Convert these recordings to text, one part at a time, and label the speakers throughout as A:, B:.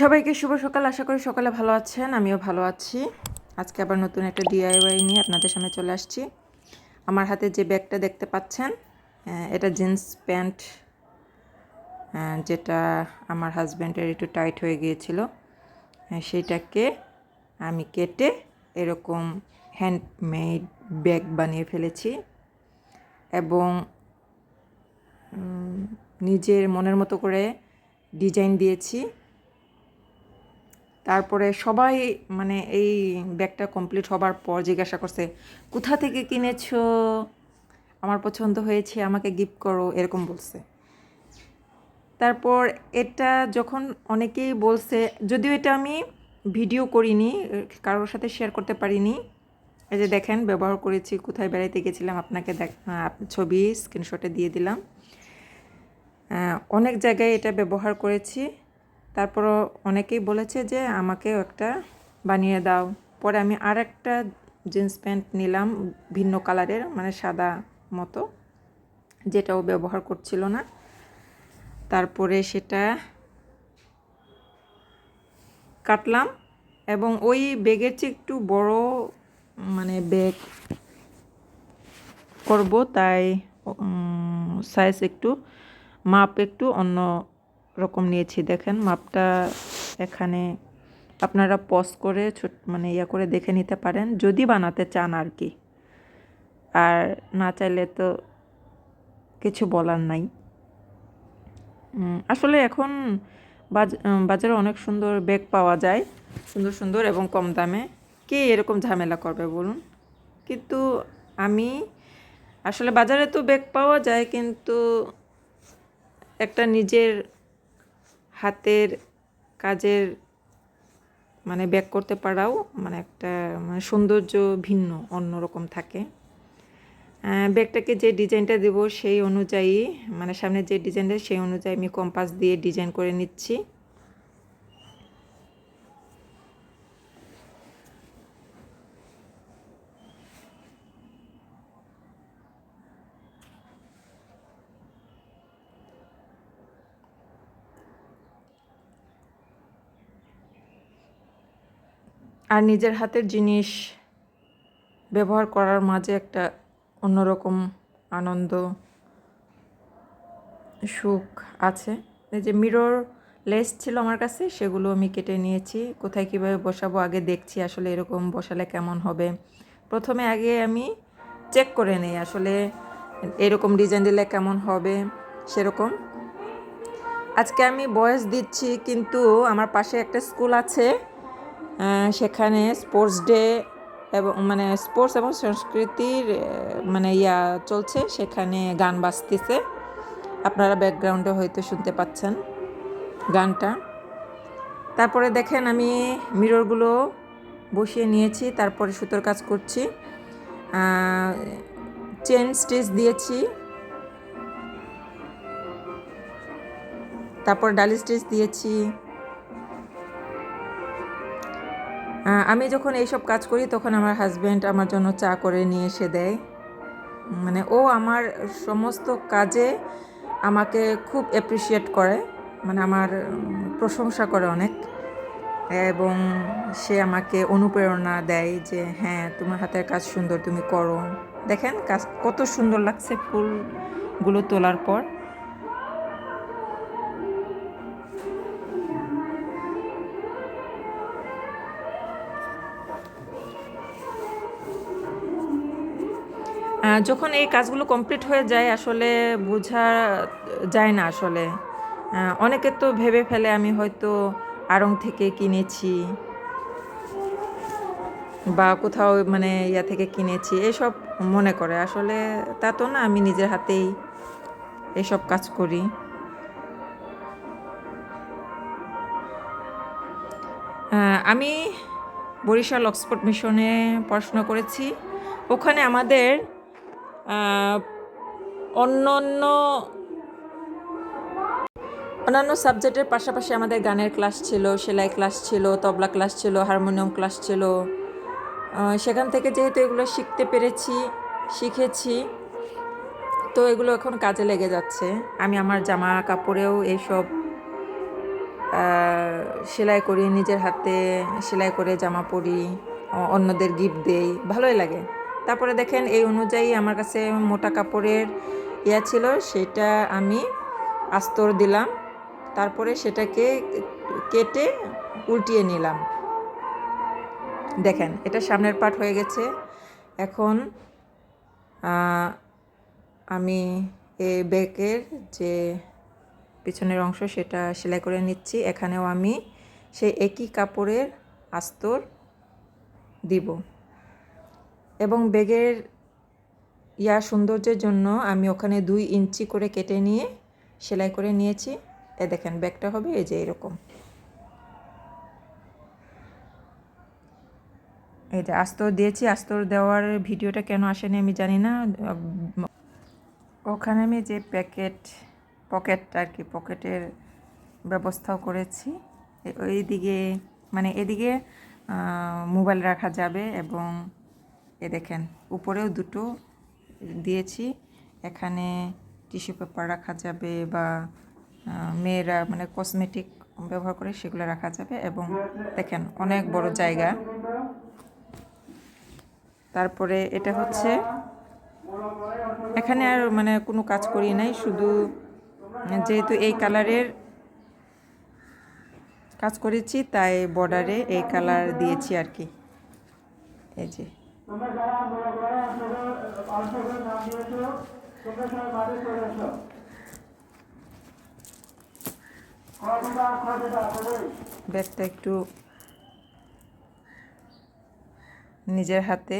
A: সবাইকে শুভ সকাল। আশা করি সকালে ভালো আছেন, আমিও ভালো আছি। আজকে আবার নতুন একটা ডিআইওয়াই নিয়ে আপনাদের সামনে চলে আসছি। আমার হাতে যে ব্যাগটা দেখতে পাচ্ছেন এটা জিন্স প্যান্ট যেটা আমার হাজব্যান্ডের একটু টাইট হয়ে গিয়েছিল সেইটাকে আমি কেটে এরকম হ্যান্ডমেড ব্যাগ বানিয়ে ফেলেছি এবং নিজের মনের মতো করে ডিজাইন দিয়েছি। তারপরে সবাই মানে এই ব্যাগটা কমপ্লিট হবার পর জিজ্ঞাসা করছে, কোথা থেকে কিনেছো? আমার পছন্দ হয়েছে, আমাকে গিফট করো, এরকম বলছে। তারপর এটা যখন অনেকেই বলছে, যদিও এটা আমি ভিডিও করিনি, কারোর সাথে শেয়ার করতে পারিনি। এই যে দেখেন, ব্যবহার করেছি, কোথায় বেড়াইতে গেছিলাম, আপনাকে ছবি স্ক্রিনশটে দিয়ে দিলাম। অনেক জায়গায় এটা ব্যবহার করেছি। তারপরও অনেকেই বলেছে যে আমাকেও একটা বানিয়ে দাও। পরে আমি আর একটা জিন্স প্যান্ট নিলাম ভিন্ন কালারের মানে সাদা মতো, যেটাও ব্যবহার করছিল না। তারপরে সেটা কাটলাম এবং ওই ব্যাগের চেয়ে একটু বড় মানে ব্যাগ করব, তাই সাইজ একটু, মাপ একটু অন্য রকম নিয়েছি। দেখেন, মাপটা এখানে আপনারা পজ করে ছোট মানে ইয়া করে দেখে নিতে পারেন, যদি বানাতে চান আর কি। আর না চাইলে তো কিছু বলার নাই। আসলে এখন বাজ- বাজারে অনেক সুন্দর ব্যাগ পাওয়া যায়, সুন্দর সুন্দর এবং কম দামে। কে এরকম ঝামেলা করবে বলুন? কিন্তু আমি, আসলে বাজারে তো ব্যাগ পাওয়া যায়, কিন্তু একটা নিজের হাতের কাজের মানে ব্যাক করতে পারাও মানে একটা মানে সৌন্দর্য ভিন্ন, অন্যরকম থাকে। ব্যাগটাকে যে ডিজাইনটা দেব সেই অনুযায়ী মানে সামনে যে ডিজাইনটা, সেই অনুযায়ী আমি কম্পাস দিয়ে ডিজাইন করে নিচ্ছি। আর নিজের হাতের জিনিস ব্যবহার করার মাঝে একটা অন্যরকম আনন্দ, সুখ আছে। এই যে মিরর লেস ছিল আমার কাছে, সেগুলো আমি কেটে নিয়েছি। কোথায় কীভাবে বসাবো আগে দেখছি আসলে এরকম বসালে কেমন হবে। প্রথমে আগে আমি চেক করে নেই আসলে এরকম ডিজাইন দিলে কেমন হবে, সেরকম। আজকে আমি বয়স দিচ্ছি, কিন্তু আমার পাশে একটা স্কুল আছে। সেখানে স্পোর্টস ডে এবং মানে স্পোর্টস এবং সংস্কৃতির মানে ইয়া চলছে, সেখানে গান বাজতেছে। আপনারা ব্যাকগ্রাউন্ডে হয়তো শুনতে পাচ্ছেন গানটা। তারপরে দেখেন আমি মিররগুলো বসিয়ে নিয়েছি, তারপরে সুতোর কাজ করছি। চেন স্টিচ দিয়েছি। তারপর ডালি স্টিচ দিয়েছি। আমি যখন এইসব কাজ করি, তখন আমার হাজব্যান্ড আমার জন্য চা করে নিয়ে এসে দেয়। মানে ও আমার সমস্ত কাজে আমাকে খুব অ্যাপ্রিসিয়েট করে। মানে আমার প্রশংসা করে অনেক। এবং সে আমাকে অনুপ্রেরণা দেয় যে হ্যাঁ তোমার হাতের কাজ সুন্দর, তুমি করো। দেখেন, কাজ কত সুন্দর লাগছে ফুলগুলো তোলার পর। যখন এই কাজগুলো কমপ্লিট হয়ে যায়, আসলে বোঝা যায় না আসলে। অনেকে তো ভেবে ফেলে, আমি হয়তো আড়ং থেকে কিনেছি বা কোথাও মানে ইয়া থেকে কিনেছি, এসব মনে করে। আসলে তা তো না, আমি নিজের হাতেই এসব কাজ করি। আমি বরিশাল অক্সফোর্ড মিশনে পড়াশোনা করেছি। ওখানে আমাদের অন্য অন্য অন্যান্য সাবজেক্টের পাশাপাশি আমাদের গানের ক্লাস ছিল, সেলাই ক্লাস ছিল, তবলা ক্লাস ছিল, হারমোনিয়াম ক্লাস ছিল। সেখান থেকে যেহেতু এগুলো শিখতে পেরেছি, শিখেছি, তো এগুলো এখন কাজে লেগে যাচ্ছে। আমি আমার জামা কাপড়েও এইসব সেলাই করি, নিজের হাতে সেলাই করে জামা পরি, অন্যদের গিফট দেই, ভালোই লাগে। তারপরে দেখেন এই অনুযায়ী আমার কাছে মোটা কাপড়ের ইয়া ছিল, সেটা আমি আস্তর দিলাম। তারপরে সেটাকে কেটে উল্টিয়ে নিলাম। দেখেন, এটা সামনের পার্ট হয়ে গেছে। এখন আমি এ ব্যাগের যে পিছনের অংশ, সেটা সেলাই করে নিচ্ছি। এখানেও আমি সেই একই কাপড়ের আস্তর দিব। এবং ব্যাগের ইয়া সৌন্দর্যের জন্য আমি ওখানে দুই ইঞ্চি করে কেটে নিয়ে সেলাই করে নিয়েছি। এ দেখেন, ব্যাগটা হবে এই যে এরকম। এই যে আস্তর দিয়েছি আস্তর দেওয়ার ভিডিওটা কেন আসেনি আমি জানি না। ওখানে আমি যে প্যাকেট পকেট আর কি, পকেটের ব্যবস্থাও করেছি। ওই দিকে মানে এদিকে মোবাইল রাখা যাবে এবং দেখেন, উপরেও দুটো দিয়েছি। এখানে টিস্যু পেপার রাখা যাবে বা মেয়েরা মানে কসমেটিক ব্যবহার করে সেগুলো রাখা যাবে এবং দেখেন অনেক বড় জায়গা। তারপরে এটা হচ্ছে, এখানে আর মানে কোনো কাজ করি নাই, শুধু যেহেতু এই কালারের কাজ করেছি, তাই বর্ডারে এই কালার দিয়েছি আর কি। এই যে।
B: তোমরা যারা মনে করো অন্তত অল্প নাম দিয়েছ, তোমরা সবাই বাড়ি চলে এসো।
A: ব্যাগটা একটু নিজের হাতে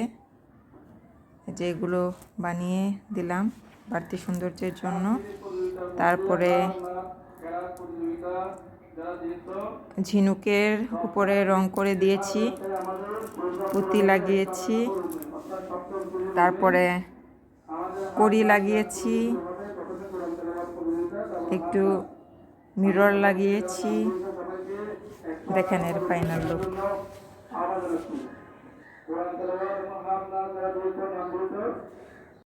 A: যেগুলো বানিয়ে দিলাম বাড়তি সৌন্দর্যের জন্য। তারপরে ঝিনুকের উপরে রং করে দিয়েছি, পুঁতি লাগিয়েছি, তারপরে কড়ি লাগিয়েছি, একটু মিরর লাগিয়েছি। দেখেন এর ফাইনাল লুক